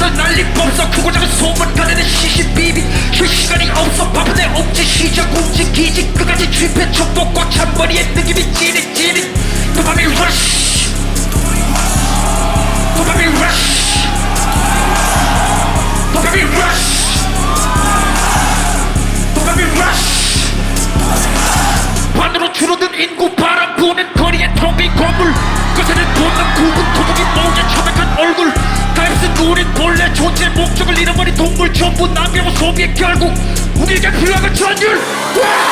날 날림 법석 크고 작은 소문 가내는 시시비비. 쉴 시간이 없어 바쁜데 억지 시작 움직이지. 끝까지 쥐패 촉복 꽉찬 머리에 느낌이 찌릿 찌릿. 도파민 러쉬 도파민 러쉬 도파민 러쉬 도파민 러쉬 반으로 줄어든 인구 바람 부는 거리에 텅빈 건물. 끝에는 본 전부 남겨고 소비에 결국 우리에게 필요한 건 전율 와!